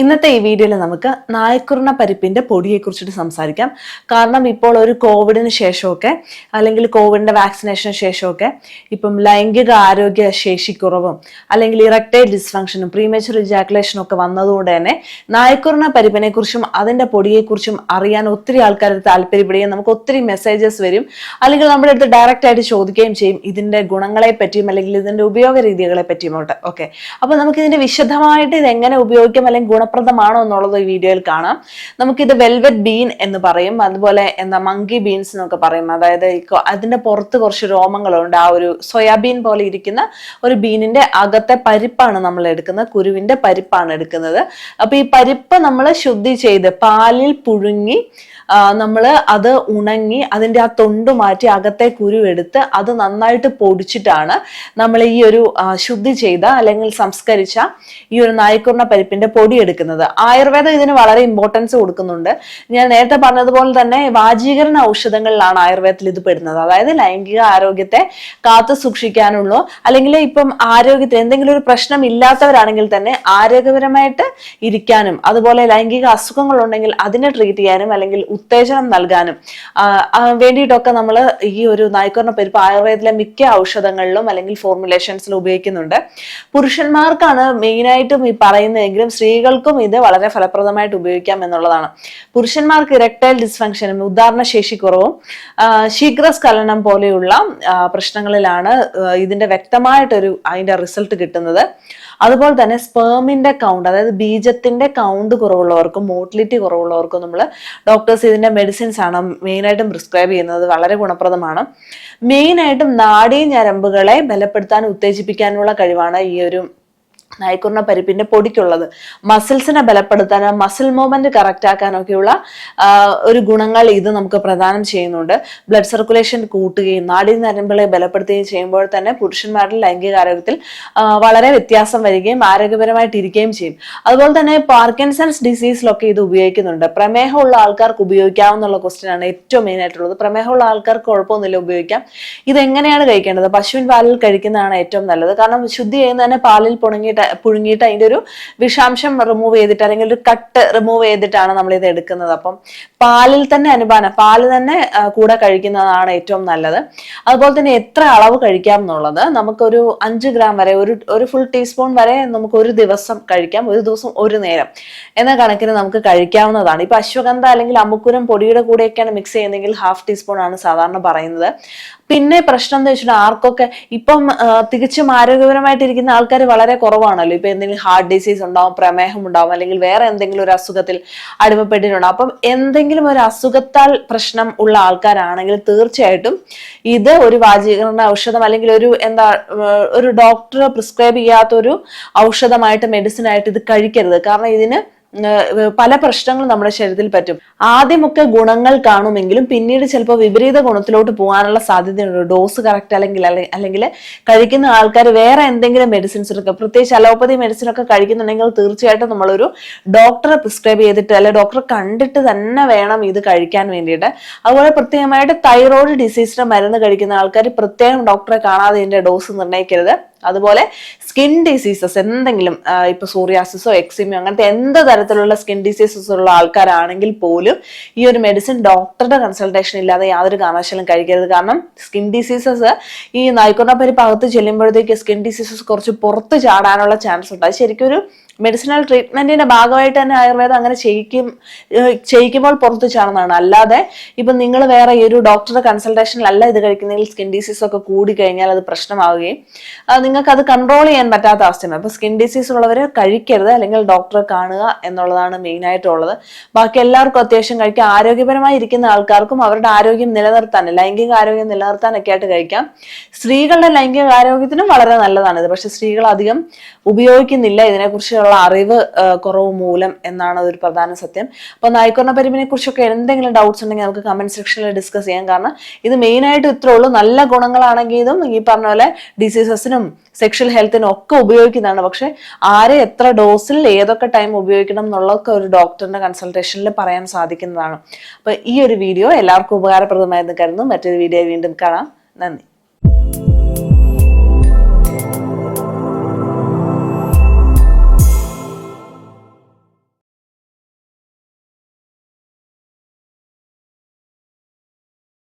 ഇന്നത്തെ ഈ വീഡിയോയിൽ നമുക്ക് നായക്കുറണ പൊടിയെ കുറിച്ചിട്ട് സംസാരിക്കാം. കാരണം ഇപ്പോൾ ഒരു കോവിഡിന് ശേഷമൊക്കെ അല്ലെങ്കിൽ കോവിഡിന്റെ വാക്സിനേഷന് ശേഷമൊക്കെ ഇപ്പം ലൈംഗിക ആരോഗ്യ ശേഷിക്കുറവും അല്ലെങ്കിൽ ഇറക്റ്റൈഡ് ഡിസ്ഫങ്ഷനും പ്രീമേച്ചർ ഇജാക്കുലേഷനും ഒക്കെ വന്നതുകൊണ്ട് തന്നെ നായക്കുറണ അതിന്റെ പൊടിയെക്കുറിച്ചും അറിയാൻ ഒത്തിരി ആൾക്കാർ താല്പര്യപ്പെടുകയും നമുക്ക് ഒത്തിരി മെസ്സേജസ് വരും. അല്ലെങ്കിൽ നമ്മുടെ അടുത്ത് ഡയറക്റ്റ് ആയിട്ട് ചോദിക്കുകയും ചെയ്യും ഇതിന്റെ ഗുണങ്ങളെ പറ്റിയും അല്ലെങ്കിൽ ഇതിന്റെ ഉപയോഗ രീതികളെ പറ്റിയും ഓക്കെ. അപ്പൊ നമുക്ക് ഇതിന്റെ വിശദമായിട്ട് ഇത് എങ്ങനെ ഉപയോഗിക്കാം അല്ലെങ്കിൽ ഗുണപ്രദമാണോ എന്നുള്ളത് ഈ വീഡിയോയിൽ കാണാം. നമുക്കിത് വെൽവെറ്റ് ബീൻ എന്ന് പറയും. അതുപോലെ എന്താ മങ്കി ബീൻസ് എന്നൊക്കെ പറയും. അതായത് അതിന്റെ പുറത്ത് കുറച്ച് രോമങ്ങളുണ്ട്. ആ ഒരു സോയാബീൻ പോലെ ഇരിക്കുന്ന ഒരു ബീനിന്റെ അകത്തെ പരിപ്പാണ് നമ്മൾ എടുക്കുന്നത്. കുരുവിന്റെ പരിപ്പാണ് എടുക്കുന്നത്. അപ്പൊ ഈ പരിപ്പ് നമ്മൾ ശുദ്ധി ചെയ്ത് പാലിൽ പുഴുങ്ങി നമ്മൾ അത് ഉണങ്ങി അതിന്റെ ആ തൊണ്ട് മാറ്റി അകത്തെ കുരു എടുത്ത് അത് നന്നായിട്ട് പൊടിച്ചിട്ടാണ് നമ്മൾ ഈ ഒരു ശുദ്ധി ചെയ്ത അല്ലെങ്കിൽ സംസ്കരിച്ച ഈ ഒരു നായ്ക്കുറിന പരിപ്പിന്റെ പൊടി ആയുർവേദം ഇതിന് വളരെ ഇമ്പോർട്ടൻസ് കൊടുക്കുന്നുണ്ട്. ഞാൻ നേരത്തെ പറഞ്ഞതുപോലെ തന്നെ വാജീകരണ ഔഷധങ്ങളിലാണ് ആയുർവേദത്തിൽ ഇത് പെടുന്നത്. അതായത് ലൈംഗിക ആരോഗ്യത്തെ കാത്തു സൂക്ഷിക്കാനുള്ളൂ അല്ലെങ്കിൽ ഇപ്പം ആരോഗ്യത്തിൽ എന്തെങ്കിലും ഒരു പ്രശ്നം ഇല്ലാത്തവരാണെങ്കിൽ തന്നെ ആരോഗ്യപരമായിട്ട് ഇരിക്കാനും അതുപോലെ ലൈംഗിക അസുഖങ്ങൾ ഉണ്ടെങ്കിൽ അതിനെ ട്രീറ്റ് ചെയ്യാനും അല്ലെങ്കിൽ ഉത്തേജനം നൽകാനും വേണ്ടിയിട്ടൊക്കെ നമ്മൾ ഈ ഒരു നായ്ക്കറിന പരിപ്പ് ആയുർവേദത്തിലെ മിക്ക ഔഷധങ്ങളിലും അല്ലെങ്കിൽ ഫോർമുലേഷൻസിലും ഉപയോഗിക്കുന്നുണ്ട്. പുരുഷന്മാർക്കാണ് മെയിനായിട്ടും ഈ പറയുന്നതെങ്കിലും സ്ത്രീകൾക്കും ഇത് വളരെ ഫലപ്രദമായിട്ട് ഉപയോഗിക്കാം എന്നുള്ളതാണ്. പുരുഷന്മാർക്ക് ഇറക്ടൈൽ ഡിസ്ഫങ്ഷനും ഉദാഹരണ ശേഷി കുറവും ശീഘ്രസ്ഖലനം പോലെയുള്ള പ്രശ്നങ്ങളിലാണ് ഇതിന്റെ വ്യക്തമായിട്ടൊരു അതിന്റെ റിസൾട്ട് കിട്ടുന്നത്. അതുപോലെ തന്നെ സ്പേമിന്റെ കൗണ്ട് അതായത് ബീജത്തിന്റെ കൗണ്ട് കുറവുള്ളവർക്കും മോട്ടിലിറ്റി കുറവുള്ളവർക്കും നമ്മൾ ഡോക്ടേഴ്സ് ഇതിന്റെ മെഡിസിൻസ് ആണ് മെയിനായിട്ടും പ്രിസ്ക്രൈബ് ചെയ്യുന്നത്. വളരെ ഗുണപ്രദമാണ്. മെയിനായിട്ടും നാഡീ ഞരമ്പുകളെ ബലപ്പെടുത്താൻ ഉത്തേജിപ്പിക്കാനുള്ള കഴിവാണ് ഈ ഒരു നായ്ക്കുറിന പരിപ്പിന്റെ പൊടിക്കുള്ളത്. മസിൽസിനെ ബലപ്പെടുത്താനും മസിൽ മൂവ്മെന്റ് കറക്റ്റ് ആക്കാനൊക്കെയുള്ള ഒരു ഗുണങ്ങൾ ഇത് നമുക്ക് പ്രദാനം ചെയ്യുന്നുണ്ട്. ബ്ലഡ് സർക്കുലേഷൻ കൂട്ടുകയും നാഡീ നരമ്പുകളെ ബലപ്പെടുത്തുകയും ചെയ്യുമ്പോൾ തന്നെ പുരുഷന്മാരുടെ ലൈംഗിക ആരോഗ്യത്തിൽ വളരെ വ്യത്യാസം വരികയും ആരോഗ്യപരമായിട്ട് ഇരിക്കുകയും ചെയ്യും. അതുപോലെ തന്നെ പാർക്കിൻസൺസ് ഡിസീസിലൊക്കെ ഇത് ഉപയോഗിക്കുന്നുണ്ട്. പ്രമേഹമുള്ള ആൾക്കാർക്ക് ഉപയോഗിക്കാവുന്നുള്ള ക്വസ്റ്റ്യൻ ആണ് ഏറ്റവും മെയിൻ ആയിട്ടുള്ളത്. പ്രമേഹമുള്ള ആൾക്കാർക്ക് കുഴപ്പമൊന്നുമില്ല ഉപയോഗിക്കാം. ഇത് എങ്ങനെയാണ് കഴിക്കേണ്ടത്? പശുവിൻ പാലിൽ കഴിക്കുന്നതാണ് ഏറ്റവും നല്ലത്. കാരണം ശുദ്ധി ചെയ്യുന്നതന്നെ പാലിൽ പുണങ്ങിയിട്ട് പുഴുങ്ങിയിട്ട് അതിന്റെ ഒരു വിഷാംശം റിമൂവ് ചെയ്തിട്ട് അല്ലെങ്കിൽ ഒരു കട്ട് റിമൂവ് ചെയ്തിട്ടാണ് നമ്മൾ ഇത് എടുക്കുന്നത്. അപ്പം പാലിൽ തന്നെ അനുപാനം പാൽ തന്നെ കൂടെ കഴിക്കുന്നതാണ് ഏറ്റവും നല്ലത്. അതുപോലെ തന്നെ എത്ര അളവ് കഴിക്കാം എന്നുള്ളത് നമുക്കൊരു അഞ്ച് ഗ്രാം വരെ ഒരു ഒരു ഫുൾ ടീസ്പൂൺ വരെ നമുക്ക് ഒരു ദിവസം കഴിക്കാം ഒരു ദിവസം ഒരു നേരം. എന്ന കണക്കിന് നമുക്ക് കഴിക്കാവുന്നതാണ്. ഇപ്പൊ അശ്വഗന്ധ അല്ലെങ്കിൽ അമുക്കുരം പൊടിയുടെ കൂടെയൊക്കെയാണ് മിക്സ് ചെയ്യുന്നതെങ്കിൽ ഹാഫ് ടീസ്പൂൺ ആണ് സാധാരണ പറയുന്നത്. പിന്നെ പ്രശ്നം എന്ന് വെച്ചിട്ടുണ്ടെങ്കിൽ ആർക്കൊക്കെ ഇപ്പം തികച്ചും ആരോഗ്യപരമായിട്ടിരിക്കുന്ന ആൾക്കാർ വളരെ കുറവാണല്ലോ ഇപ്പൊ എന്തെങ്കിലും ഹാർട്ട് ഡിസീസ് ഉണ്ടാവും പ്രമേഹം ഉണ്ടാവും അല്ലെങ്കിൽ വേറെ എന്തെങ്കിലും ഒരു അസുഖത്തിൽ അടിമപ്പെട്ടിട്ടുണ്ടാവും അപ്പം എന്തെങ്കിലും ഒരു അസുഖത്താൽ പ്രശ്നം ഉള്ള ആൾക്കാരാണെങ്കിൽ തീർച്ചയായിട്ടും ഇത് ഒരു വാചീകരണ ഔഷധം അല്ലെങ്കിൽ ഒരു എന്താ ഒരു ഡോക്ടർ പ്രിസ്ക്രൈബ് ചെയ്യാത്തൊരു ഔഷധമായിട്ട് മെഡിസിൻ ആയിട്ട് ഇത് കഴിക്കരുത്. കാരണം ഇതിന് പല പ്രശ്നങ്ങളും നമ്മുടെ ശരീരത്തിൽ പറ്റും. ആദ്യമൊക്കെ ഗുണങ്ങൾ കാണുമെങ്കിലും പിന്നീട് ചിലപ്പോൾ വിപരീത ഗുണത്തിലോട്ട് പോകാനുള്ള സാധ്യതയുണ്ട്. ഡോസ് കറക്റ്റ് അല്ലെങ്കിൽ അല്ലെങ്കിൽ കഴിക്കുന്ന ആൾക്കാർ വേറെ എന്തെങ്കിലും മെഡിസിൻസ് എടുക്കുക. പ്രത്യേകിച്ച് അലോപ്പതി മെഡിസിൻ ഒക്കെ കഴിക്കുന്നുണ്ടെങ്കിൽ തീർച്ചയായിട്ടും നമ്മളൊരു ഡോക്ടറെ പ്രിസ്ക്രൈബ് ചെയ്തിട്ട് അല്ലെ ഡോക്ടറെ കണ്ടിട്ട് തന്നെ വേണം ഇത് കഴിക്കാൻ വേണ്ടിയിട്ട്. അതുപോലെ പ്രത്യേകമായിട്ട് തൈറോയ്ഡ് ഡിസീസിന്റെ മരുന്ന് കഴിക്കുന്ന ആൾക്കാർ പ്രത്യേകം ഡോക്ടറെ കാണാതെ ഇതിന്റെ ഡോസ് നിർണയിക്കരുത്. അതുപോലെ സ്കിൻ ഡിസീസസ് എന്തെങ്കിലും ഇപ്പൊ സൂറിയാസിസോ എക്സിമയോ അങ്ങനത്തെ എന്ത് തരത്തിലുള്ള സ്കിൻ ഡിസീസസ് ഉള്ള ആൾക്കാരാണെങ്കിൽ പോലും ഈ ഒരു മെഡിസിൻ ഡോക്ടറുടെ കൺസൾട്ടേഷൻ ഇല്ലാതെ യാതൊരു കാരണവശാലും കഴിക്കരുത്. കാരണം സ്കിൻ ഡിസീസസ് ഈ നായ്ക്കൊണ്ട പരിപ്പ് അകത്ത് ചെല്ലുമ്പോഴത്തേക്ക് സ്കിൻ ഡിസീസസ് കുറച്ച് പുറത്ത് ചാടാനുള്ള ചാൻസ് ഉണ്ട്. അത് ശരിക്കും ഒരു മെഡിസിനൽ ട്രീറ്റ്മെന്റിന്റെ ഭാഗമായിട്ട് തന്നെ ആയുർവേദം അങ്ങനെ ചെയ്യിക്കും ചെയ്യിക്കുമ്പോൾ പുറത്ത് ചാടുന്നതാണ്. അല്ലാതെ ഇപ്പം നിങ്ങൾ വേറെ ഈ ഒരു ഡോക്ടറുടെ കൺസൾട്ടേഷനിലല്ല ഇത് കഴിക്കുന്നെങ്കിൽ സ്കിൻ ഡിസീസ് ഒക്കെ കൂടി കഴിഞ്ഞാൽ അത് പ്രശ്നമാവുകയും നിങ്ങൾക്ക് അത് കൺട്രോൾ ചെയ്യാൻ പറ്റാത്ത അവസ്ഥയാണ്. അപ്പോൾ സ്കിൻ ഡിസീസ് ഉള്ളവർ കഴിക്കരുത് അല്ലെങ്കിൽ ഡോക്ടറെ കാണുക എന്നുള്ളതാണ് മെയിൻ ആയിട്ടുള്ളത്. ബാക്കി എല്ലാവർക്കും അത്യാവശ്യം കഴിക്കാം. ആരോഗ്യപരമായി ഇരിക്കുന്ന ആൾക്കാർക്കും അവരുടെ ആരോഗ്യം നിലനിർത്താൻ ലൈംഗിക ആരോഗ്യം നിലനിർത്താനൊക്കെ ആയിട്ട് കഴിക്കാം. സ്ത്രീകളുടെ ലൈംഗിക ആരോഗ്യത്തിനും വളരെ നല്ലതാണ് ഇത്. പക്ഷെ സ്ത്രീകൾ അധികം ഉപയോഗിക്കുന്നില്ല ഇതിനെക്കുറിച്ചുള്ള അറിവ് ആ, കുറവ് മൂലം എന്നാണ് ഒരു പ്രധാന സത്യം. അപ്പോൾ നായ്ക്കൊന്ന പരിമിനെ കുറിച്ചൊക്കെ എന്തെങ്കിലും ഡൗട്ട്സ് ഉണ്ടെങ്കിൽ നമുക്ക് കമന്റ് സെക്ഷനിൽ ഡിസ്കസ് ചെയ്യാം. കാരണം ഇത് മെയിനായിട്ട് ഇത്രേ ഉള്ളൂ. നല്ല ഗുണങ്ങളാണെങ്കിൽ ഇതും ഈ പറഞ്ഞ പോലെ ഡിസീസസിനും സെക്ഷൽ ഹെൽത്തിനും ഒക്കെ ഉപയോഗിക്കുന്നതാണ്. പക്ഷെ ആരെ എത്ര ഡോസിൽ ഏതൊക്കെ ടൈം ഉപയോഗിക്കണം എന്നുള്ളതൊക്കെ ഒരു ഡോക്ടറിന്റെ കൺസൾട്ടേഷനിൽ പറയാൻ സാധിക്കുന്നതാണ്. അപ്പോൾ ഈ ഒരു വീഡിയോ എല്ലാവർക്കും ഉപകാരപ്രദമായെന്ന് കരുതുന്നു. മറ്റൊരു വീഡിയോ വീണ്ടും കാണാം. നന്ദി.